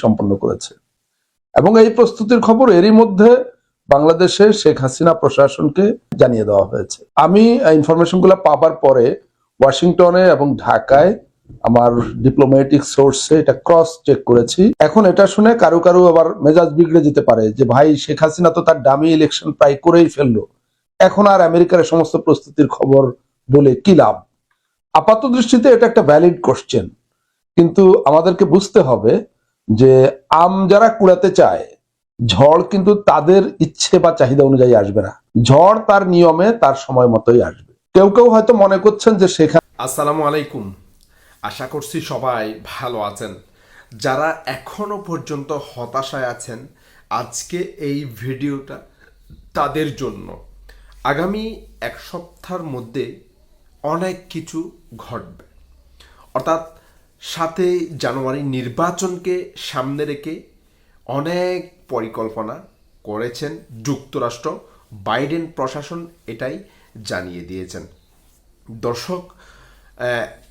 সম্পন্ন করেছে। এবং এই প্রস্তুতির খবর এরই মধ্যে বাংলাদেশে শেখ হাসিনা প্রশাসনকে জানিয়ে দেওয়া হয়েছে। আমি ইনফরমেশনগুলো পাবার পরে ওয়াশিংটনে এবং ঢাকায় আমার ডিপ্লোম্যাটিক সোর্সে এটা ক্রস চেক করেছি। এখন এটা শুনে কারও কারও আবার মেজাজ বিগড়ে যেতে পারে যে, ভাই, শেখ হাসিনা তো তার ডামি ইলেকশন প্রায় করেই ফেলল। এখন আর আমেরিকার সমস্ত প্রস্তুতির খবর বলে কি লাভ? আপাত দৃষ্টিতে এটা একটা ভ্যালিড কোশ্চেন কিন্তু আমাদেরকে বুঝতে হবে যে আম যারা কুড়াতে চায়, ঝড় কিন্তু তাদের ইচ্ছে বা চাহিদা অনুযায়ী আসবে না। ঝড় তার নিয়মে, তার সময় মতোই আসবে। কেউ কেউ হয়তো মনে করছেন যে সেখানে আসসালামু আলাইকুম। আশা করছি সবাই ভালো আছেন। যারা এখনও পর্যন্ত হতাশায় আছেন, আজকে এই ভিডিওটা তাদের জন্য। আগামী এক সপ্তাহের মধ্যে অনেক কিছু ঘটবে। অর্থাৎ সাথে জানুয়ারি নির্বাচনকে সামনে রেখে অনেক পরিকল্পনা করেছেন যুক্তরাষ্ট্র। বাইডেন প্রশাসন এটাই জানিয়ে দিয়েছেন। দর্শক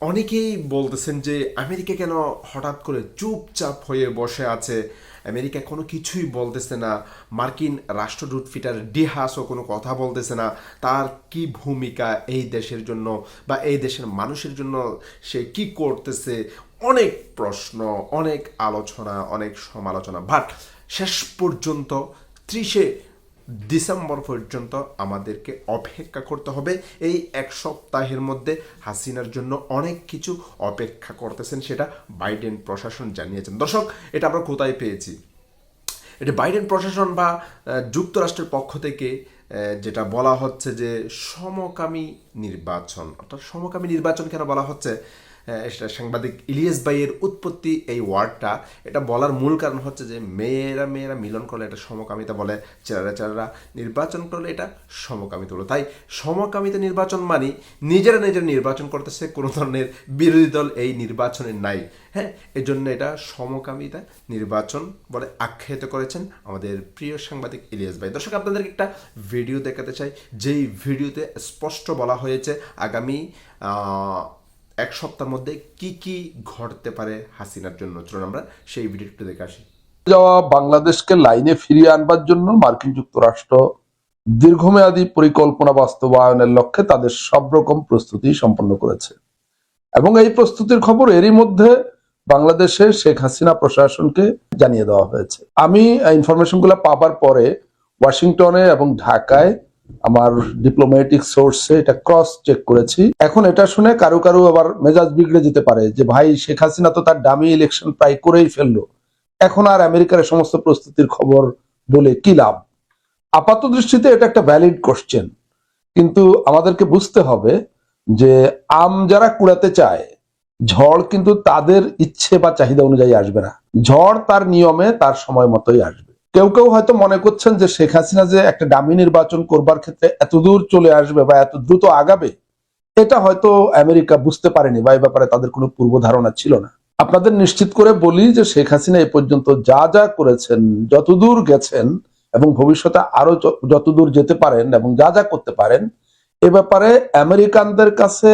অনেকেই বলতেছেন যে আমেরিকা কেন হঠাৎ করে চুপচাপ হয়ে বসে আছে? আমেরিকা কোনো কিছুই বলতেছে না। মার্কিন রাষ্ট্রদূত ফিটার ডিহাসও কোনো কথা বলতেছে না। তার কি ভূমিকা এই দেশের জন্য বা এই দেশের মানুষের জন্য সে কি করতেছে? অনেক প্রশ্ন, অনেক আলোচনা, অনেক সমালোচনা। বাট শেষ পর্যন্ত ত্রিশে ডিসেম্বর পর্যন্ত আমাদেরকে অপেক্ষা করতে হবে। এই এক সপ্তাহের মধ্যে হাসিনার জন্য অনেক কিছু অপেক্ষা করতেছেন, সেটা বাইডেন প্রশাসন জানিয়েছেন। দর্শক, এটা আমরা কোথায় পেয়েছি? এটা বাইডেন প্রশাসন বা যুক্তরাষ্ট্রের পক্ষ থেকে যেটা বলা হচ্ছে যে সমকামী নির্বাচন। অর্থাৎ সমকামী নির্বাচন কেন বলা হচ্ছে? সেটা সাংবাদিক ইলিয়াস ভাইয়ের উৎপত্তি এই ওয়ার্ডটা। এটা বলার মূল কারণ হচ্ছে যে, মেয়েরা মেয়েরা মিলন করলে এটা সমকামিতা বলে চেরারা চেরারা নির্বাচন করলে এটা সমকামিতা বলে। তাই সমকামিতা নির্বাচন মানে নিজেরা নিজেরা নির্বাচন করতেছে, কোনো ধরনের বিরোধী দল এই নির্বাচনে নাই। হ্যাঁ এজন্য এটা সমকামিতা নির্বাচন বলে আখ্যায়িত করেছেন আমাদের প্রিয় সাংবাদিক ইলিয়াস ভাই। দর্শক, আপনাদেরকে একটা ভিডিও দেখাতে চাই। যেই ভিডিওতে স্পষ্ট বলা হয়েছে, আগামী এক সপ্তাহের মধ্যে কি কি ঘটতে পারে হাসিনার জন্য? চলুন আমরা সেই ভিডিওটা দেখে আসি। যাওয়া বাংলাদেশকে লাইনে ফিরিয়ে আনবার জন্য মার্কিন যুক্তরাষ্ট্র দীর্ঘমেয়াদী পরিকল্পনা বাস্তবায়নের লক্ষ্যে তাদের সব রকম প্রস্তুতি সম্পন্ন করেছে। এবং এই প্রস্তুতির খবর এরই মধ্যে বাংলাদেশে শেখ হাসিনা প্রশাসনকে জানিয়ে দেওয়া হয়েছে। আমি ইনফরমেশনগুলো পাবার পরে ওয়াশিংটনে এবং ঢাকায় আমার ডিপ্লোম্যাটিক সোর্সে এটা ক্রস চেক করেছি। এখন এটা শুনে কারও কারও আবার মেজাজ বিগড়ে যেতে পারে যে, ভাই, শেখ হাসিনা তো তার ডামি ইলেকশন প্রায় করেই ফেলল। এখন আর আমেরিকার সমস্ত প্রস্তুতির খবর বলে কি লাভ? আপাত দৃষ্টিতে এটা একটা ভ্যালিড কোশ্চেন কিন্তু আমাদেরকে বুঝতে হবে যে, আম যারা কুড়াতে চায়, ঝড় কিন্তু তাদের ইচ্ছে বা চাহিদা অনুযায়ী আসবে না। ঝড় তার নিয়মে, তার সময় মতোই আসবে। কেউ কেউ হয়তো মনে করছেন যে শেখ হাসিনা যে একটা ডামি নির্বাচন করবার ক্ষেত্রে এত দূর চলে আসবে বা এত দ্রুত আগাবে, এটা হয়তো আমেরিকা বুঝতে পারেনি বা এই ব্যাপারে তাদের কোনো পূর্ব ধারণা ছিল না। আপনাদের নিশ্চিত করে বলি যে শেখ হাসিনা এ পর্যন্ত যা যা করেছেন যতদূর গেছেন এবং ভবিষ্যতে আরও যতদূর যেতে পারেন এবং যা যা করতে পারেন, এ ব্যাপারে আমেরিকানদের কাছে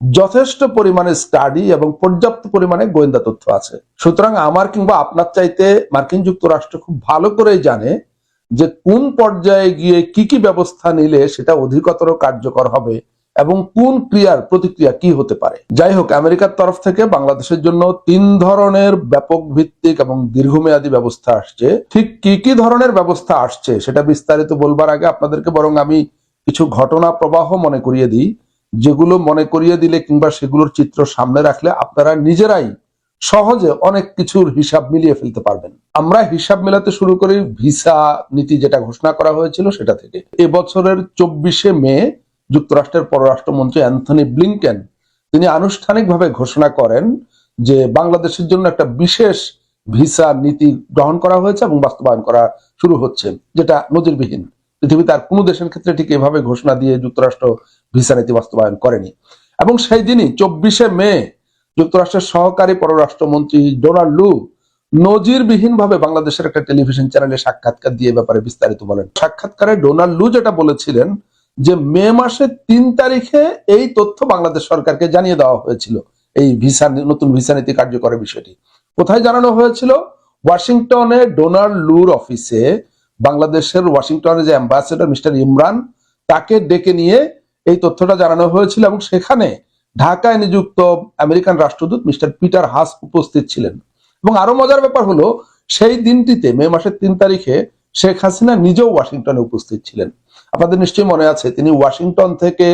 যথেষ্ট পরিমাণে স্টাডি এবং পর্যাপ্ত পরিমাণে গোয়েন্দা তথ্য আছে। সুতরাং আমার কিংবা আপনার চাইতে মার্কিন যুক্তরাষ্ট্র খুব ভালো করেই জানে যে কোন পর্যায়ে গিয়ে কি কি ব্যবস্থা নিলে সেটা অধিকতর কার্যকর হবে এবং কোন ক্রিয়ার প্রতিক্রিয়া কি হতে পারে। যাই হোক, আমেরিকার তরফ থেকে বাংলাদেশের জন্য তিন ধরনের ব্যাপক ভিত্তিক এবং দীর্ঘমেয়াদী ব্যবস্থা আসছে। ঠিক কি কি ধরনের ব্যবস্থা আসছে সেটা বিস্তারিত বলবার আগে আপনাদেরকে বরং আমি কিছু ঘটনা প্রবাহ মনে করিয়ে দিই। যেগুলো মনে করিয়ে দিলে কিংবা সেগুলোর চিত্র সামনে রাখলে আপনারা নিজেরাই সহজে অনেক কিছুর হিসাব মিলিয়ে ফেলতে পারবেন। আমরা হিসাব মেলাতে শুরু করি ভিসা নীতি যেটা ঘোষণা করা হয়েছিল সেটা থেকে। এবছরের চব্বিশে মে যুক্তরাষ্ট্রের পররাষ্ট্রমন্ত্রী অ্যান্থনি ব্লিংকেন তিনি আনুষ্ঠানিকভাবে ঘোষণা করেন যে বাংলাদেশের জন্য একটা বিশেষ ভিসা নীতি গ্রহণ করা হয়েছে এবং বাস্তবায়ন করা শুরু হচ্ছে, যেটা নজিরবিহীন। পৃথিবীতে আর কোনো দেশের ক্ষেত্রে ঠিক এভাবে ঘোষণা দিয়ে যুক্তরাষ্ট্র ভিসা নীতি বাস্তবায়ন করেনি। এবং সেই দিনই চব্বিশে মে যুক্তরাষ্ট্রের সহকারী পররাষ্ট্রমন্ত্রী ডোনাল্ড লু নজিরবিহীন ভাবে বাংলাদেশের একটা টেলিভিশন চ্যানেলে সাক্ষাৎকার দিয়ে ব্যাপারে বিস্তারিত বলেন। সাক্ষাৎকারে ডোনাল্ড লু যেটা বলেছিলেন যে মে মাসের তিন তারিখে এই তথ্য বাংলাদেশ সরকারকে জানিয়ে দেওয়া হয়েছিল, এই ভিসা নতুন ভিসা নীতি কার্যকরের বিষয়টি। কোথায় জানানো হয়েছিল? ওয়াশিংটনে ডোনাল্ড লুর অফিসে বাংলাদেশের ওয়াশিংটনে যে অ্যাম্বাসেডর মিস্টার ইমরান, তাকে ডেকে নিয়ে এই তথ্যটা জানানো হয়েছিল এবং সেখানে ঢাকায় নিযুক্ত আমেরিকান রাষ্ট্রদূত মিস্টার পিটার হাস উপস্থিত ছিলেন। এবং আরও মজার ব্যাপার হলো, সেই দিনটিতে, মে মাসের তিন তারিখে শেখ হাসিনা নিজেও ওয়াশিংটনে উপস্থিত ছিলেন। আপনাদের নিশ্চয়ই মনে আছে, তিনি ওয়াশিংটন থেকে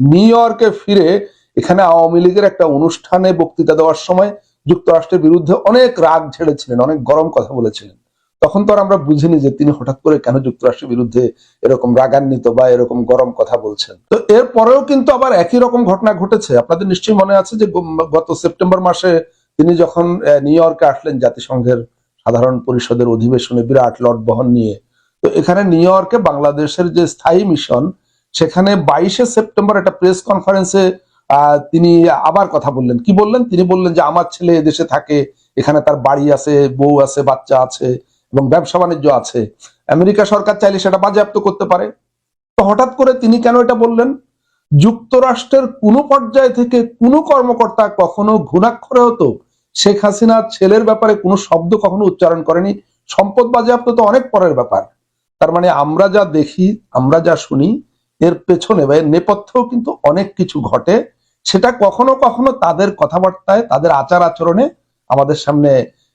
নিউ ইয়র্কে ফিরে এখানে আওয়ামী লীগের একটা অনুষ্ঠানে বক্তৃতা দেওয়ার সময় যুক্তরাষ্ট্রের বিরুদ্ধে অনেক রাগ ঝেড়েছিলেন, অনেক গরম কথা বলেছিলেন। তখন তো আমরা বুঝিনি যে তিনি হঠাৎ করে কেন যুক্তরাষ্ট্রের বিরুদ্ধে এরকম রাগান্বিত বা এরকম গরম কথা বলছেন। তো এর পরেও কিন্তু আবার একই রকম ঘটনা ঘটেছে। আপনাদের নিশ্চয়ই মনে আছে যে গত সেপ্টেম্বর মাসে তিনি যখন নিউ ইয়র্কে আসলেন জাতিসংঘের সাধারণ পরিষদের অধিবেশনে বিরাট লট বহন নিয়ে, তো এখানে নিউ ইয়র্কে বাংলাদেশের যে স্থায়ী মিশন, সেখানে বাইশে সেপ্টেম্বর একটা প্রেস কনফারেন্সে তিনি আবার কথা বললেন। কি বললেন? তিনি বললেন যে, আমার ছেলে এদেশে থাকে, এখানে তার বাড়ি আছে, বউ আছে, বাচ্চা আছে। এবং ব্যবসা বাণিজ্য আছে। আমেরিকা সরকার চাইলে সেটা বাজেয়াপ্ত করতে পারে। তো হঠাৎ করে তিনি কেন এটা বললেন? যুক্তরাষ্ট্রের কোনো পর্যায় থেকে কোনো কর্মকর্তা কখনো ঘুণাক্ষরে হতো শেখ হাসিনার ছেলের ব্যাপারে কোনো শব্দ কখনো উচ্চারণ করেনি। সম্পদ বাজেয়াপ্ত তো অনেক পরের ব্যাপার। তার মানে আমরা যা দেখি, আমরা যা শুনি, এর পেছনে বা এর নেপথ্যেও কিন্তু অনেক কিছু ঘটে। সেটা কখনো কখনো তাদের কথাবার্তায়, তাদের আচার আচরণে আমাদের সামনে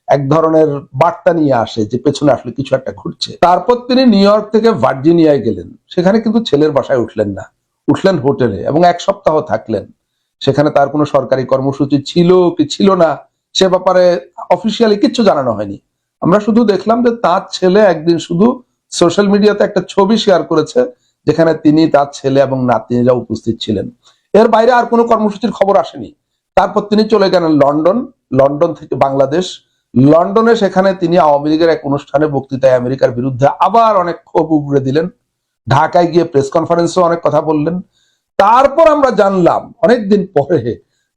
এক ধরনের বার্তা নিয়ে আসে যে পেছনে আসলে কিছু একটা ঘুরছে তারপর তিনি নিউ ইয়র্ক থেকে ভার্জিনিয়ায় গেলেন। সেখানে কিন্তু ছেলের বাসায় উঠলেন না। উঠলেন হোটেলে এবং এক সপ্তাহ থাকলেন। সেখানে তার কোনো সরকারি কর্মসূচি ছিল কি ছিল না, সে ব্যাপারে অফিসিয়ালি কিচ্ছু জানানো হয়নি। আমরা শুধু দেখলাম যে তার ছেলে একদিন শুধু সোশ্যাল মিডিয়াতে একটা ছবি শেয়ার করেছে, যেখানে তিনি তার ছেলে এবং নাতনিরা উপস্থিত ছিলেন। এর বাইরে আর কোনো কর্মসূচির খবর আসেনি। তারপর তিনি চলে গেলেন লন্ডন। লন্ডন থেকে বাংলাদেশ। লন্ডনে সেখানে তিনি আওয়ামী লীগের এক অনুষ্ঠানে বক্তৃতায় আমেরিকার বিরুদ্ধে আবার অনেক ক্ষোভ উগড়ে দিলেন। ঢাকায় গিয়ে প্রেস কনফারেন্সে অনেক কথা বললেন। তারপর আমরা জানলাম অনেকদিন পরে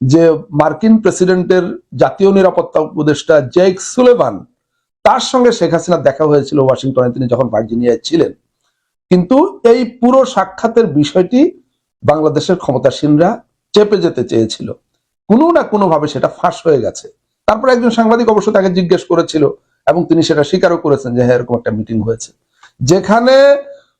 যে মার্কিন প্রেসিডেন্টের জাতীয় নিরাপত্তা উপদেষ্টা জেক সুলেভান তার সঙ্গে শেখ হাসিনার দেখা হয়েছিল ওয়াশিংটনে, তিনি যখন ভার্জিনিয়ায় ছিলেন। কিন্তু এই পুরো সাক্ষাতের বিষয়টি বাংলাদেশের ক্ষমতাসীনরা চেপে যেতে চেয়েছিল। কোনো না কোনোভাবে সেটা ফাঁস হয়ে গেছে। তারপর একজন সাংবাদিক অবশ্য তাকে জিজ্ঞেস করেছিল এবং তিনি সেটা স্বীকারও করেছেন যে হ্যাঁ এরকম একটা মিটিং হয়েছে। যেখানে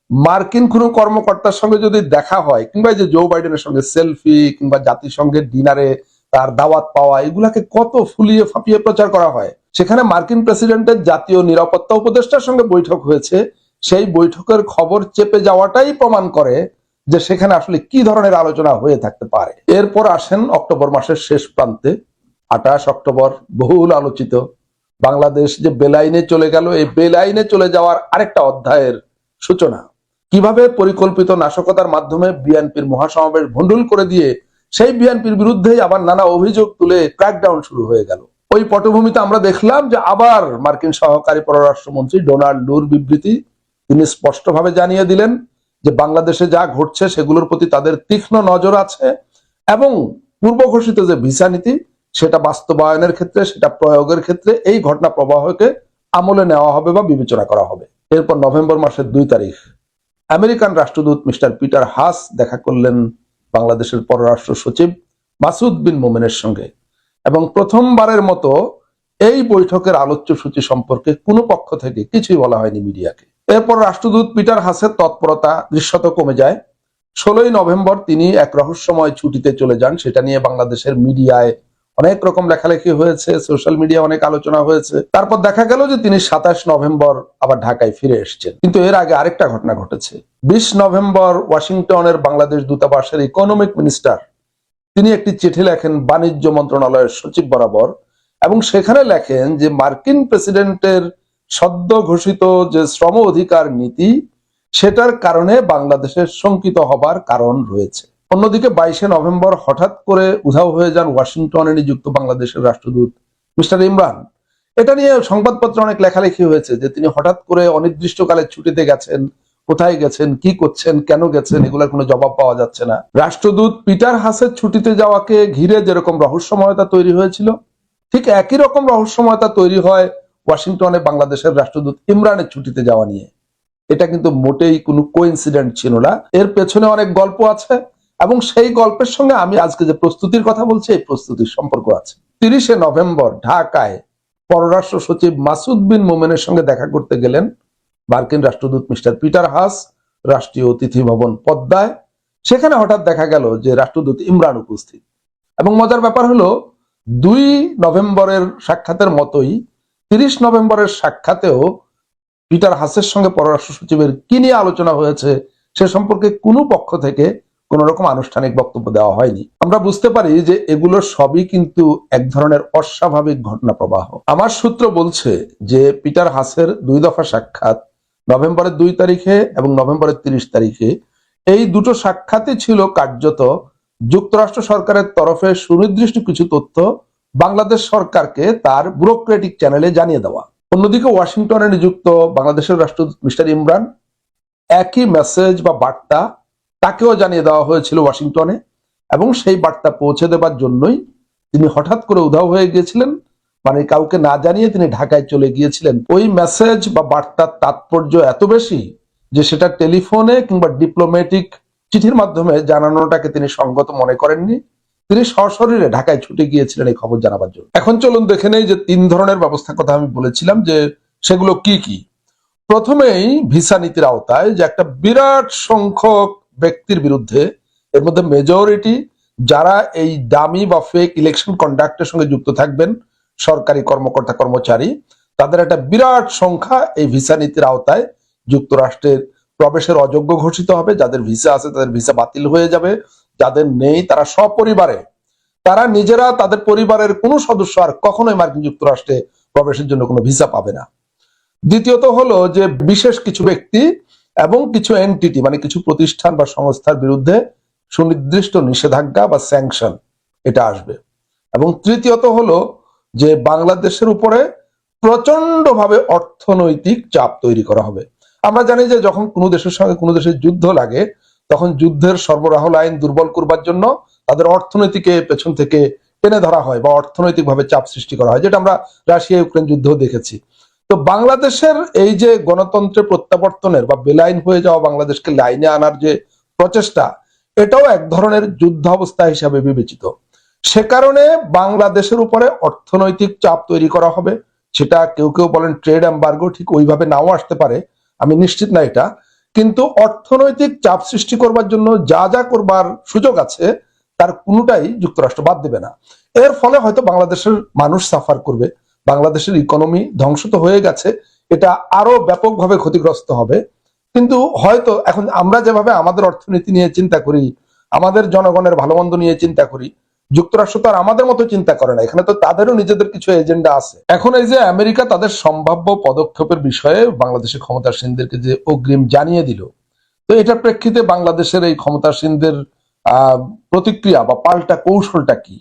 মার্কিন কোনো কর্মকর্তার সঙ্গে যদি দেখা হয়, কিংবা যে জো বাইডেনের সঙ্গে সেলফি কিংবা জাতিসংঘের ডিনারে তার দাওয়াত পাওয়া, এগুলাকে কত ফুলিয়ে ফাঁপিয়ে প্রচার করা হয়? সেখানে মার্কিন প্রেসিডেন্টের জাতীয় নিরাপত্তা উপদেষ্টার সঙ্গে বৈঠক হয়েছে। সেই বৈঠকের খবর চেপে যাওয়াটাই প্রমাণ করে যে, সেখানে আসলে কি ধরনের আলোচনা হয়ে থাকতে পারে। এরপর আসেন অক্টোবর মাসের শেষ প্রান্তে আঠাশ অক্টোবর বহুল আলোচিত। বাংলাদেশ যে বেলাইনে চলে গেল, এই বেলাইনে চলে যাওয়ার আরেকটা অধ্যায়ের সূচনা। কীভাবে পরিকল্পিত নাশকতার মাধ্যমে বিএনপির মহাসমাবেশ ভণ্ডুল করে দিয়ে সেই বিএনপির বিরুদ্ধেই আবার নানা অভিযোগ তুলে ক্র্যাকডাউন শুরু হয়ে গেল। ওই পটভূমিতে আমরা দেখলাম যে আবার মার্কিন সহকারী পররাষ্ট্রমন্ত্রী ডোনাল্ড লুর বিবৃতি, তিনি স্পষ্টভাবে জানিয়ে দিলেন যে বাংলাদেশে যা ঘটছে সেগুলোর প্রতি তাদের তীক্ষ্ণ নজর আছে এবং পূর্ব ঘোষিত যে ভিসা নীতি সেটা বাস্তবায়নের ক্ষেত্রে, সেটা প্রয়োগের ক্ষেত্রে এই ঘটনা প্রবাহকে আমলে নেওয়া হবে বা বিবেচনা করা হবে। এরপর নভেম্বর মাসের দুই তারিখ, আমেরিকান রাষ্ট্রদূত মিস্টার পিটার হাস দেখা করলেন বাংলাদেশের পররাষ্ট্র সচিব মাসুদ বিন মোমেনের সঙ্গে। এবং প্রথমবারের মতো এই বৈঠকের আলোচ্য সূচি সম্পর্কে কোনো পক্ষ থেকে কিছুই বলা হয়নি মিডিয়াকে। এরপর রাষ্ট্রদূত পিটার হাসের তৎপরতা দৃশ্যত কমে যায়। ষোলোই নভেম্বর তিনি এক রহস্যময় ছুটিতে চলে যান, সেটা নিয়ে বাংলাদেশের মিডিয়ায় অনেক রকম লেখালেখি হয়েছে সোশ্যাল মিডিয়া অনেক আলোচনা হয়েছে। তারপর দেখা গেল যে তিনি সাতাশ নভেম্বর আবার ঢাকায় ফিরে এসেছেন। কিন্তু এর আগে আরেকটা ঘটনা ঘটেছে। বিশ নভেম্বর ওয়াশিংটনের বাংলাদেশ দূতাবাসের ইকোনমিক মিনিস্টার তিনি একটি চিঠি লেখেন বাণিজ্য মন্ত্রণালয়ের সচিব বরাবর এবং সেখানে লেখেন যে মার্কিন প্রেসিডেন্টের সদ্য ঘোষিত যে শ্রম অধিকার নীতি, সেটার কারণে বাংলাদেশের শঙ্কিত হবার কারণ রয়েছে। অন্যদিকে বাইশে নভেম্বর হঠাৎ করে উধাও হয়ে যান ওয়াশিংটনে নিযুক্ত বাংলাদেশের রাষ্ট্রদূত মিস্টার ইমরান। এটা নিয়ে সংবাদপত্রে অনেক লেখালেখি হয়েছে যে তিনি হঠাৎ করে অনির্দিষ্টকালে ছুটিতে গেছেন, কোথায় গেছেন, কি করছেন, কেন গেছেন, এগুলোর কোনো জবাব পাওয়া যাচ্ছে না। রাষ্ট্রদূত পিটার হাসের ছুটিতে যাওয়াকে ঘিরে যেরকম রহস্যময়তা তৈরি হয়েছিল, ঠিক একই রকম রহস্যময়তা তৈরি হয় ওয়াশিংটনে বাংলাদেশের রাষ্ট্রদূত ইমরানের ছুটিতে যাওয়া নিয়ে। এটা কিন্তু মোটেই কোনো কোইন্সিডেন্ট ছিল না। এর পেছনে অনেক গল্প আছে। এবং সেই গল্পের সঙ্গে আমি আজকে যে প্রস্তুতির কথা বলছি, এই প্রস্তুতির সম্পর্ক আছে। তিরিশে নভেম্বর ঢাকায় পররাষ্ট্র সচিব মাসুদ বিন মোমেনের সঙ্গে দেখা করতে গেলেন মার্কিন রাষ্ট্রদূত মিস্টার পিটার হাস, রাষ্ট্রীয় অতিথি ভবন পদ্মায়। সেখানে হঠাৎ দেখা গেল যে রাষ্ট্রদূত ইমরান উপস্থিত। এবং মজার ব্যাপার হলো, দুই নভেম্বরের সাক্ষাতের মতোই তিরিশ নভেম্বরের সাক্ষাতেও পিটার হাসের সঙ্গে পররাষ্ট্র সচিবের কি নিয়ে আলোচনা হয়েছে, সে সম্পর্কে কোনো পক্ষ থেকে কোন রকম আনুষ্ঠানিক বক্তব্য দেওয়া হয়নি। আমরা বুঝতে পারি যে এগুলো সবই কিন্তু এক ধরনের অস্বাভাবিক ঘটনা প্রবাহ আমার সূত্র বলছে যে পিটার হাসের দুই দফা সাক্ষাৎ নভেম্বরের দুই তারিখে এবং নভেম্বরের তিরিশ তারিখে। এই দুটো সাক্ষাতে ছিল কার্যত যুক্তরাষ্ট্র সরকারের তরফে সুনির্দিষ্ট কিছু তথ্য বাংলাদেশ সরকারকে তার ব্যুরোক্রেটিক চ্যানেলে জানিয়ে দেওয়া। অন্যদিকে ওয়াশিংটনে নিযুক্ত বাংলাদেশের রাষ্ট্রদূত মিস্টার ইমরান একই মেসেজ বা বার্তা তাকেও জানিয়ে দেওয়া হয়েছিল ওয়াশিংটনে, এবং সেই বার্তা পৌঁছে দেবার জন্যই তিনি হঠাৎ করে উধাও হয়ে গিয়েছিলেন। মানে কাউকে না জানিয়ে তিনি ঢাকায় চলে গিয়েছিলেন। ওই মেসেজ বা বার্তার তাৎপর্য এত বেশি যে সেটা টেলিফোনে কিংবা ডিপ্লোম্যাটিক চিঠির মাধ্যমে জানানোটাকে তিনি সঙ্গত মনে করেননি। তিনি সশরীরে ঢাকায় ছুটে গিয়েছিলেন এই খবর জানাবার জন্য। এখন চলুন দেখে নেই যে তিন ধরনের ব্যবস্থার কথা আমি বলেছিলাম যে সেগুলো কি কি। প্রথমেই ভিসা নীতির আওতায় যে একটা বিরাট সংখ্যক ব্যক্তির বিরুদ্ধে, এর মধ্যে মেজরিটি যারা এই দামি বা ফেক ইলেকশন কন্ডাক্টের সঙ্গে যুক্ত থাকবেন, সরকারি কর্মকর্তা, কর্মচারী, তাদের একটা বিরাট সংখ্যা এই ভিসা নীতির আওতায় যুক্তরাষ্ট্রের প্রবেশের অযোগ্য ঘোষিত হবে। যাদের ভিসা আছে, তাদের ভিসা বাতিল হয়ে যাবে। যাদের নেই, তারা সপরিবারে, তারা নিজেরা, তাদের পরিবারের কোনো সদস্য আর কখনোই মার্কিন যুক্তরাষ্ট্রে প্রবেশের জন্য কোনো ভিসা পাবে না। দ্বিতীয়ত হলো যে বিশেষ কিছু ব্যক্তি এবং কিছু এনটিটি মানে কিছু প্রতিষ্ঠান বা সংস্থার বিরুদ্ধে সুনির্দিষ্ট নিষেধাজ্ঞা বা স্যাংশন এটা আসবে। এবং তৃতীয়ত হলো যে বাংলাদেশের উপরে প্রচন্ডভাবে অর্থনৈতিক চাপ তৈরি করা হবে। আমরা জানি যে যখন কোনো দেশের সঙ্গে কোনো দেশের যুদ্ধ লাগে, তখন যুদ্ধের সরবরাহ লাইন দুর্বল করবার জন্য তাদের অর্থনীতিকে পেছন থেকে টেনে ধরা হয় বা অর্থনৈতিকভাবে চাপ সৃষ্টি করা হয়, যেটা আমরা রাশিয়া ইউক্রেন যুদ্ধও দেখেছি। তো বাংলাদেশের এই যে গণতন্ত্রের প্রত্যাবর্তনের বা বেলাইন হয়ে যাওয়া বাংলাদেশকে লাইনে আনার যে প্রচেষ্টা, এটাও এক ধরনের যুদ্ধাবস্থা হিসাবে বিবেচিত। সে কারণে বাংলাদেশের উপরে অর্থনৈতিক চাপ তৈরি করা হবে। সেটা কেউ কেউ বলেন ট্রেড এম্বার্গো, ঠিক ওইভাবে নাও আসতে পারে, আমি নিশ্চিত না এটা। কিন্তু অর্থনৈতিক চাপ সৃষ্টি করবার জন্য যা যা করবার সুযোগ আছে, তার কোনোটাই যুক্তরাষ্ট্র বাদ দেবে না। এর ফলে হয়তো বাংলাদেশের মানুষ সাফার করবে। বাংলাদেশের ইকোনমি ধ্বংস তো হয়ে গেছে, এটা আরও ব্যাপকভাবে ক্ষতিগ্রস্ত হবে। কিন্তু হয়তো এখন আমরা যেভাবে আমাদের অর্থনীতি নিয়ে চিন্তা করি, আমাদের জনগণের ভালো মন্দ নিয়ে চিন্তা করি, যুক্তরাষ্ট্র তো আর আমাদের মতো চিন্তা করে না, এখানে তো তাদেরও নিজেদের কিছু এজেন্ডা আছে। এখন এই যে আমেরিকা তাদের সম্ভাব্য পদক্ষেপের বিষয়ে বাংলাদেশের ক্ষমতাসীনদেরকে যে অগ্রিম জানিয়ে দিল, তো এটার প্রেক্ষিতে বাংলাদেশের এই ক্ষমতাসীনদের, আহ, প্রতিক্রিয়া বা পাল্টা কৌশলটা কি?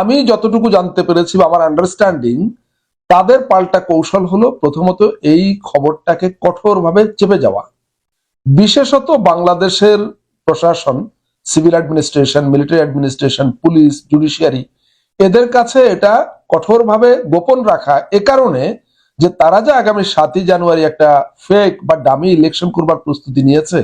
আমি যতটুকু জানতে পেরেছি বা আমার আন্ডারস্ট্যান্ডিং তাদের পাল্টা কৌশল হলো প্রথমত এই খবরটাকে কঠোরভাবে চেপে যাওয়া। বিশেষত বাংলাদেশের প্রশাসন civil administration military administration police judiciary এদের কাছে এটা কঠোরভাবে গোপন রাখা এ কারণে যে তারা যে আগামী সাতই জানুয়ারি একটা ফেক বা ডামি ইলেকশন করবার প্রস্তুতি নিয়েছে,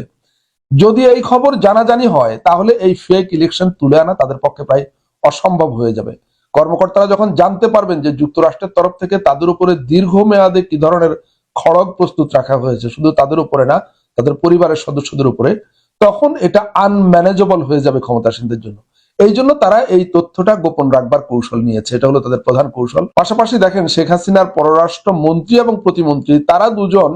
যদি এই খবর জানাজানি হয়, তাহলে এই ফেক ইলেকশন তুলে আনা তাদের পক্ষে প্রায় অসম্ভব হয়ে যাবে। কর্মকর্তারা যখন জানতে পারবেন যে যুক্তরাষ্ট্রের তরফ থেকে তাদের উপরে দীর্ঘমেয়াদে কি ধরনের খড়গ প্রস্তুত রাখা হয়েছে, শুধু তাদের উপরে না, তাদের পরিবারের সদস্যদের উপরে, তখন এটা আনম্যানেজেবল হয়ে যাবে ক্ষমতাসীনদের জন্য। এই জন্য তারা এই তথ্যটা গোপন রাখবার কৌশল নিয়েছে, এটা হলো তাদের প্রধান কৌশল। পাশাপাশি দেখেন, শেখ হাসিনার পররাষ্ট্র মন্ত্রী এবং প্রতিমন্ত্রী, তারা দুজন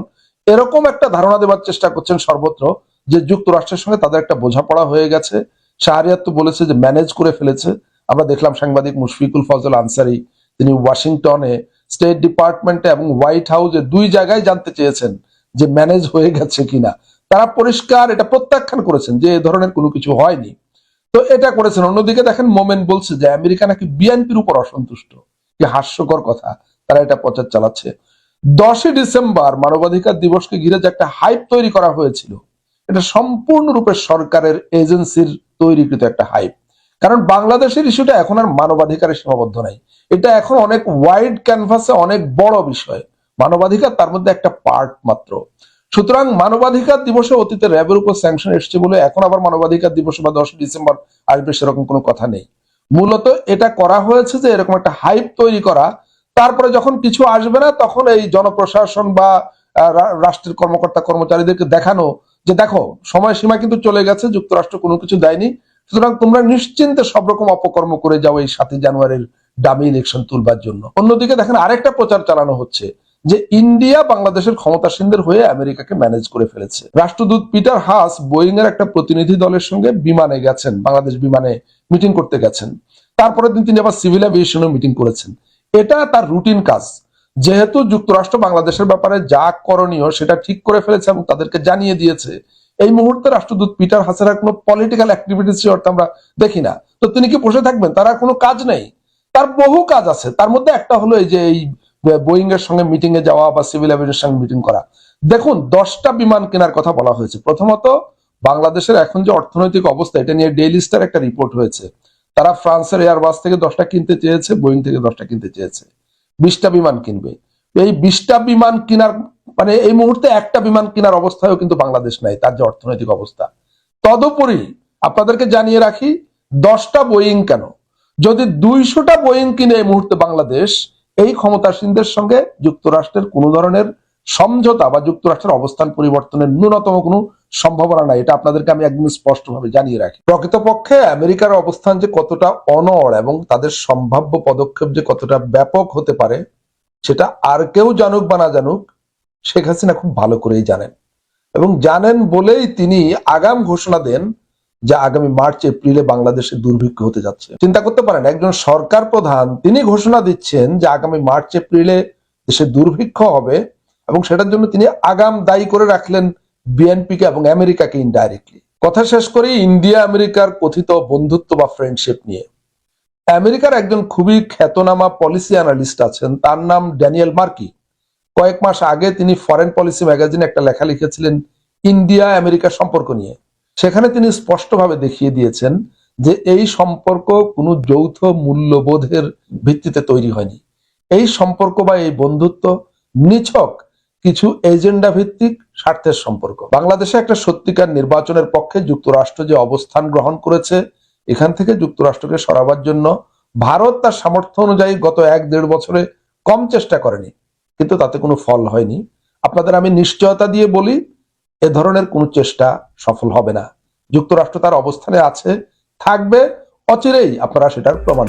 এরকম একটা ধারণা দেওয়ার চেষ্টা করছেন সর্বত্র যে যুক্তরাষ্ট্রের সঙ্গে তাদের একটা বোঝাপড়া হয়ে গেছে। শাহরিয়াত তো বলেছে যে ম্যানেজ করে ফেলেছে। আমরা দেখলাম সাংবাদিক মুশফিকুল ফজল আনসারি, তিনি ওয়াশিংটনে স্টেট ডিপার্টমেন্টে এবং হোয়াইট হাউসে দুই জায়গায় জানতে চেয়েছেন যে ম্যানেজ হয়ে গেছে কিনা। তারা পরিষ্কার এটা প্রত্যাখ্যান করেছেন যে এ ধরনের কোনো কিছু হয়নি। তো এটা করেছেন। অন্যদিকে দেখেন মোমেন বলছে যে আমেরিকা নাকি বিএনপির উপর অসন্তুষ্ট। কি হাস্যকর কথা, তারা এটা প্রচার চালাচ্ছে। দশই ডিসেম্বর মানবাধিকার দিবসকে ঘিরে যে একটা হাইপ তৈরি করা হয়েছিল, এটা সম্পূর্ণরূপে সরকারের এজেন্সির তৈরিকৃত একটা হাইপ। কারণ বাংলাদেশের ইস্যুটা এখন আর মানবাধিকারের সীমাবদ্ধ নাই। এটা এখন অনেক ওয়াইড ক্যানভাসে অনেক বড় বিষয়। মানবাধিকার তার মধ্যে একটা পার্ট মাত্র। সুতরাং মানবাধিকার দিবসে অতীতে র্যাবের উপর স্যাংশন এসছে বলে এখন আবার মানবাধিকার দিবস বা দশই ডিসেম্বর আসবে সেরকম কোনো কথা নেই। মূলত এটা করা হয়েছে যে এরকম একটা হাইপ তৈরি করা, তারপরে যখন কিছু আসবে না তখন এই জনপ্রশাসন বা রাষ্ট্রের কর্মকর্তা কর্মচারীদেরকে দেখানো যে দেখো, সময়সীমা কিন্তু চলে গেছে, যুক্তরাষ্ট্র কোনো কিছু দেয়নি। সুতরাং তোমরা নিশ্চিন্তে সব রকম অপকর্ম করে যাও এই সাতই জানুয়ারির ডামি ইলেকশন তুলবার জন্য। অন্যদিকে দেখেন আরেকটা প্রচার চালানো হচ্ছে, যে ইন্ডিয়া বাংলাদেশের ক্ষমতাসীনদের হয়ে আমেরিকাকে ম্যানেজ করে ফেলেছে। রাষ্ট্রদূত পিটার হাস বোয়িং এর একটা প্রতিনিধি দলের সঙ্গে বিমানে গেছেন, বাংলাদেশ বিমানে মিটিং করতে গেছেন। তারপরের দিন তিনি আবার সিভিল এভিয়েশনও মিটিং করেছেন। এটা তার রুটিন কাজ। যেহেতু যুক্তরাষ্ট্র বাংলাদেশের ব্যাপারে যা করণীয় সেটা ঠিক করে ফেলেছে এবং তাদেরকে জানিয়ে দিয়েছে এই মুহূর্তে রাষ্ট্রদূত পিটার হাসের কোনো পলিটিক্যাল অ্যাক্টিভিটিস আমরা দেখি না। তো তিনি কি বসে থাকবেন? তার কোনো কাজ নেই। তার বহু কাজ আছে। তার মধ্যে একটা হলো এই যে এই বোয়িং এর সঙ্গে মিটিং এ যাওয়া বা সিভিল অ্যাভিয়েশনের সঙ্গে মিটিং করা। দেখুন, দশটা বিমান কেনার কথা বলা হয়েছে। প্রথমত, বাংলাদেশের এখন যে অর্থনৈতিক অবস্থা, এটা নিয়ে ডেইলি স্টার একটা রিপোর্ট হয়েছে। তারা ফ্রান্সের এয়ারবাস থেকে দশটা কিনতে চেয়েছে বোয়িং থেকে দশটা কিনতে চেয়েছে। বিশটা বিমান কিনবে। এই বিশটা বিমান কেনার মানে এই মুহূর্তে একটা বিমান কেনার অবস্থায়ও কিন্তু বাংলাদেশ নাই, তার যে অর্থনৈতিক অবস্থা। তদুপরি আপনাদেরকে জানিয়ে রাখি, দশটা বোয়িং কেন? যদি দুইশোটা বোয়িং কিনে এই মুহূর্তে বাংলাদেশ, এই ক্ষমতাসীনদের সঙ্গে যুক্তরাষ্ট্রের কোনো ধরনের সমঝোতা বা যুক্তরাষ্ট্রের অবস্থান পরিবর্তনের ন্যূনতম কোনো সম্ভাবনা নাই, এটা আপনাদেরকে আমি একদম স্পষ্টভাবে জানিয়ে রাখি। প্রকৃতপক্ষে আমেরিকার অবস্থান যে কতটা অনড় এবং তাদের সম্ভাব্য পদক্ষেপ যে কতটা ব্যাপক হতে পারে, সেটা আর কেউ জানুক বা না জানুক শেখ হাসিনা খুব ভালো করেই জানেন। এবং জানেন বলেই তিনি আগাম ঘোষণা দেন যে আগামী মার্চ, এপ্রিলে বাংলাদেশে দুর্ভিক্ষ হতে যাচ্ছে। চিন্তা করতে পারেন, একজন সরকার প্রধান, তিনি ঘোষণা দিচ্ছেন যে আগামী মার্চ, এপ্রিলে দেশে দুর্ভিক্ষ হবে এবং সেটার জন্য তিনি আগাম দায়ী করে রাখলেন বিএনপিকে এবং আমেরিকাকে ইনডাইরেক্টলি কথা শেষ করি, ইন্ডিয়া, আমেরিকার কথিত বন্ধুত্ব বা ফ্রেন্ডশিপ নিয়ে। আমেরিকার একজন খুবই খ্যাতনামা পলিসি অ্যানালিস্ট আছেন, তার নাম ড্যানিয়েল মার্কি। কয়েক মাস আগে তিনি ফরেন পলিসি ম্যাগাজিনে একটা লেখা লিখেছিলেন, ইন্ডিয়া, আমেরিকা সম্পর্ক নিয়ে। সেখানে তিনি স্পষ্টভাবে দেখিয়ে দিয়েছেন যে এই সম্পর্ক কোনো যৌথ মূল্যবোধের ভিত্তিতে তৈরি হয়নি। এই সম্পর্ক বা এই বন্ধুত্ব নিছক কিছু এজেন্ডা ভিত্তিক স্বার্থের সম্পর্ক। বাংলাদেশে একটা সত্যিকার নির্বাচনের পক্ষে যুক্তরাষ্ট্র যে অবস্থান গ্রহণ করেছে, এখান থেকে যুক্তরাষ্ট্রকে সরাবার জন্য ভারত তার সামর্থ্য অনুযায়ী গত এক দেড় বছরে কম চেষ্টা করেনি। কিন্তু তাতে কোনো ফল হয়নি। আপনাদের আমি নিশ্চয়তা দিয়ে বলি, এ ধরনের কোনো চেষ্টা সফল হবে না। যুক্তরাষ্ট্র তার অবস্থানে আছে, থাকবে, অচিরেই আপনারা সেটার প্রমাণ